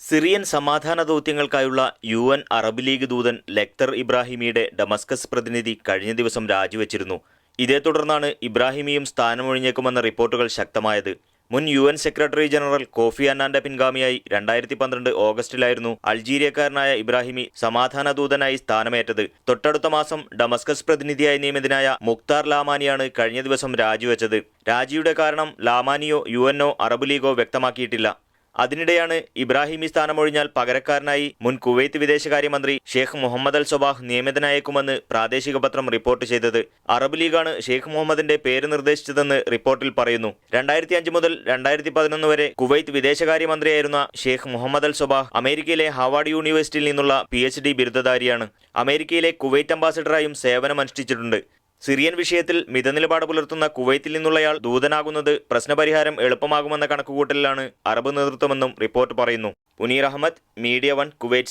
Syrian സമാധാന ദൗത്യങ്ങൾക്കായുള്ള U N Arab league ദൂതൻ ലെക്തർ ഇബ്രാഹിമിയുടെ ഡമസ്കസ് പ്രതിനിധി കഴിഞ്ഞ ദിവസം രാജിവെച്ചിരുന്നു. ഇതേ തുടർന്നാണ് ഇബ്രാഹിമിയും സ്ഥാനമൊഴിഞ്ഞേക്കുമെന്ന റിപ്പോർട്ടുകൾ ശക്തമായത്. മുൻ U N secretary general Kofi അന്നാന്റെ പിൻഗാമിയായി രണ്ടായിരത്തി പന്ത്രണ്ട് ഓഗസ്റ്റിലായിരുന്നു അൾജീരിയക്കാരനായ ഇബ്രാഹിമി സമാധാന ദൂതനായി സ്ഥാനമേറ്റത്. തൊട്ടടുത്ത മാസം ഡമസ്കസ് പ്രതിനിധിയായി നിയമിതനായ മുക്താർ ലാമാനിയാണ് കഴിഞ്ഞ ദിവസം രാജിവെച്ചത്. രാജിയുടെ കാരണം ലാമാനിയോ യു അറബ് ലീഗോ വ്യക്തമാക്കിയിട്ടില്ല. അതിനിടെയാണ് ഇബ്രാഹിമി സ്ഥാനമൊഴിഞ്ഞാൽ പകരക്കാരനായി മുൻ കുവൈത്ത് വിദേശകാര്യമന്ത്രി ഷെയ്ഖ് മുഹമ്മദ് അൽ സൊബാഹ് നിയമിതനായേക്കുമെന്ന് പ്രാദേശിക പത്രം റിപ്പോർട്ട് ചെയ്തത്. അറബ് ലീഗാണ് ഷെയ്ഖ് മുഹമ്മദിന്റെ പേര് നിർദ്ദേശിച്ചതെന്ന് റിപ്പോർട്ടിൽ പറയുന്നു. രണ്ടായിരത്തി അഞ്ച് മുതൽ രണ്ടായിരത്തി പതിനൊന്ന് വരെ കുവൈത്ത് വിദേശകാര്യമന്ത്രിയായിരുന്ന ഷെയ്ഖ് മുഹമ്മദ് അൽ സൊബാഹ് അമേരിക്കയിലെ ഹാവാർഡ് യൂണിവേഴ്സിറ്റിയിൽ നിന്നുള്ള പി എച്ച് ഡി ബിരുദധാരിയാണ്. അമേരിക്കയിലെ കുവൈറ്റ് അംബാസിഡറായും സേവനമനുഷ്ഠിച്ചിട്ടുണ്ട്. സിറിയൻ വിഷയത്തിൽ മിതനിലപാട് പുലർത്തുന്ന കുവൈത്തിൽ നിന്നുള്ളയാൾ ദൂതനാകുന്നത് പ്രശ്നപരിഹാരം എളുപ്പമാകുമെന്ന കണക്കുകൂട്ടലിലാണ് അറബ് നേതൃത്വമെന്നും റിപ്പോർട്ട് പറയുന്നു. Puneer Ahammed Media One Kuwait